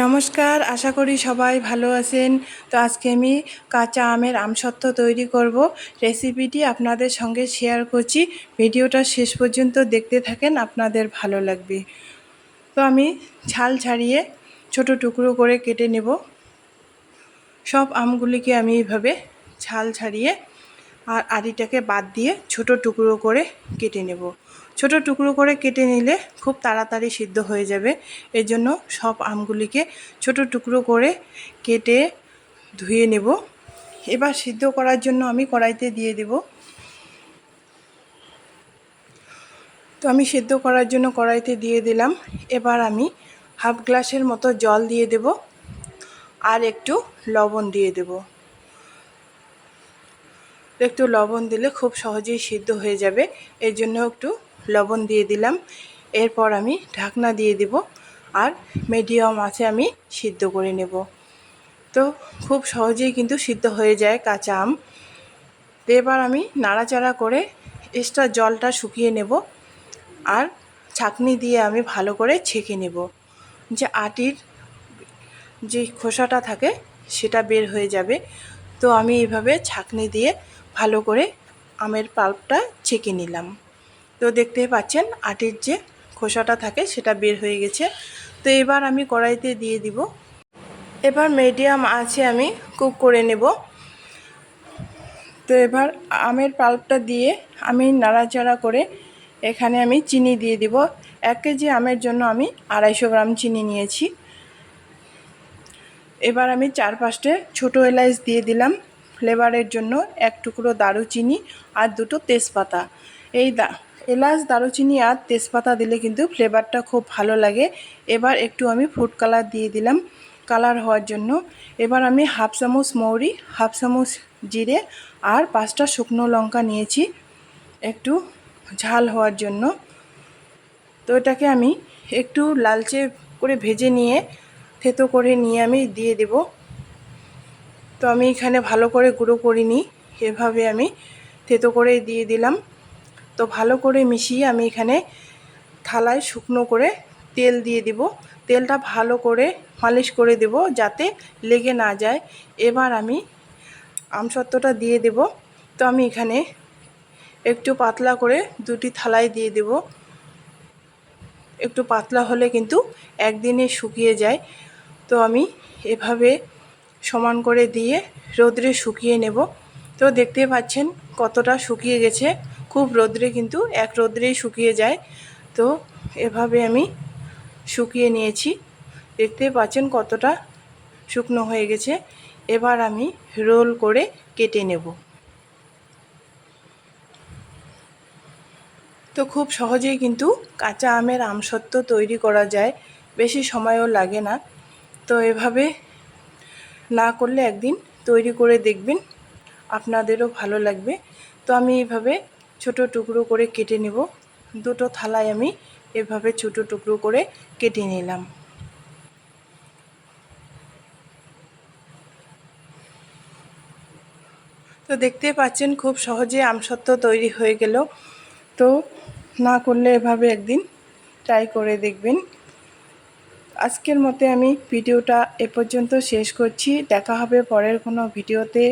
নমস্কার, আশা করি সবাই ভালো আছেন। তো আজকে আমি কাঁচা আমের আমসত্ত্ব তৈরি করব। রেসিপিটি আপনাদের সঙ্গে শেয়ার করছি। ভিডিওটা শেষ পর্যন্ত দেখতে থাকেন, আপনাদের ভালো লাগবে। তো আমি ছাল ছাড়িয়ে ছোট টুকরো করে কেটে নেব। সব আমগুলিকে আমি এইভাবে ছাল ছাড়িয়ে আর আড়িটাকে বাদ দিয়ে ছোট টুকরো করে কেটে নেব। ছোট টুকরো করে কেটে নিলে খুব তাড়াতাড়ি সিদ্ধ হয়ে যাবে। এর জন্য সব আমগুলিকে ছোট টুকরো করে কেটে ধুয়ে নেব। এবার সিদ্ধ করার জন্য আমি কড়াইতে দিয়ে দেব। তো আমি সিদ্ধ করার জন্য কড়াইতে দিয়ে দিলাম। এবার আমি হাফ গ্লাসের মতো জল দিয়ে দেব। আর একটু লবণ দিয়ে দেবো। একটু লবণ দিলে খুব সহজেই সিদ্ধ হয়ে যাবে। এর জন্য একটু লবণ দিয়ে দিলাম। এরপর আমি ঢাকনা দিয়ে দিব আর মিডিয়াম আছে আমি সিদ্ধ করে নেব। তো খুব সহজেই কিন্তু সিদ্ধ হয়ে যায় কাঁচা আম। তো এবার আমি নাড়াচাড়া করে এক্সট্রা জলটা শুকিয়ে নেব আর ছাকনি দিয়ে আমি ভালো করে ছেঁকে নেব। যে আটির যে খোসাটা থাকে সেটা বের হয়ে যাবে। তো আমি এইভাবে ছাকনি দিয়ে ভালো করে আমের পাল্পটা ছেঁকে নিলাম। তো দেখতেই পাচ্ছেন আটির যে খোসাটা থাকে সেটা বের হয়ে গেছে। তো এবার আমি কড়াইতে দিয়ে দিব। এবার মিডিয়াম আছে আমি কুক করে নেব। তো এবার আমের পাল্পটা দিয়ে আমি নাড়াচাড়া করে এখানে আমি চিনি দিয়ে দিব। এক কেজি আমের জন্য আমি আড়াইশো গ্রাম চিনি নিয়েছি। এবার আমি চার পাঁচটা ছোটো এলাচ দিয়ে দিলাম। ফ্লেভারের জন্য এক টুকরো দারুচিনি আর দুটো তেজপাতা। এই দা, এলাচ, দারুচিনি আর তেজপাতা দিলে কিন্তু ফ্লেভারটা খুব ভালো লাগে। এবার একটু আমি ফুড কালার দিয়ে দিলাম কালার হওয়ার জন্য। এবার আমি হাফ চামচ মৌরি হাফ চামচ জিরে আর পাঁচটা শুকনো লঙ্কা নিয়েছি একটু ঝাল হওয়ার জন্য। তো এটাকে আমি একটু লালচে করে ভেজে নিয়ে থেতো করে নিয়ে আমি দিয়ে দেবো। তো আমি এখানে ভালো করে গুঁড়ো করিনি। এভাবে আমি থেতো করে দিয়ে দিলাম। তো ভালো করে মিশিয়ে আমি এখানে থালায় শুকনো করে তেল দিয়ে দিব। তেলটা ভালো করে মালিশ করে দেব যাতে লেগে না যায়। এবার আমি আমসত্ত্বটা দিয়ে দেব। তো আমি এখানে একটু পাতলা করে দুটি থালায় দিয়ে দেব। একটু পাতলা হলে কিন্তু একদিনে শুকিয়ে যায়। তো আমি এভাবে সমান করে দিয়ে রোদ্রে শুকিয়ে নেব। তো দেখতে পাচ্ছেন কতটা শুকিয়ে গেছে। খুব রোদ্রে কিন্তু এক রোদ্রেই শুকিয়ে যায়। তো এভাবে আমি শুকিয়ে নিয়েছি। দেখতে পাচ্ছেন কতটা শুকনো হয়ে গেছে। এবার আমি রোল করে কেটে নেব। তো খুব সহজেই কিন্তু কাঁচা আমের আমসত্ত্ব তৈরি করা যায়। বেশি সময়ও লাগে না। তো এভাবে না করলে একদিন তৈরি করে দেখবেন, আপনাদেরও ভালো লাগবে। তো আমি এভাবে ছোট টুকরো করে কেটে নেব। দুটো থালায় আমি এভাবে ছোট টুকরো করে কেটে নিলাম। তো দেখতে পাচ্ছেন খুব সহজে আমসত্ত্ব তৈরি হয়ে গেল। তো না করলে এভাবে একদিন ট্রাই করে দেখবেন। আজকের মতে আমি ভিডিওটা এ পর্যন্ত শেষ করছি। দেখা হবে পরের কোনো ভিডিওতে।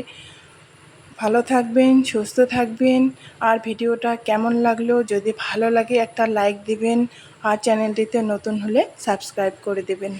ভালো থাকবেন, সুস্থ থাকবেন। আর ভিডিওটা কেমন লাগল, যদি ভালো লাগে একটা লাইক দিবেন। আর চ্যানেলটিতে নতুন হলে সাবস্ক্রাইব করে দেবেন।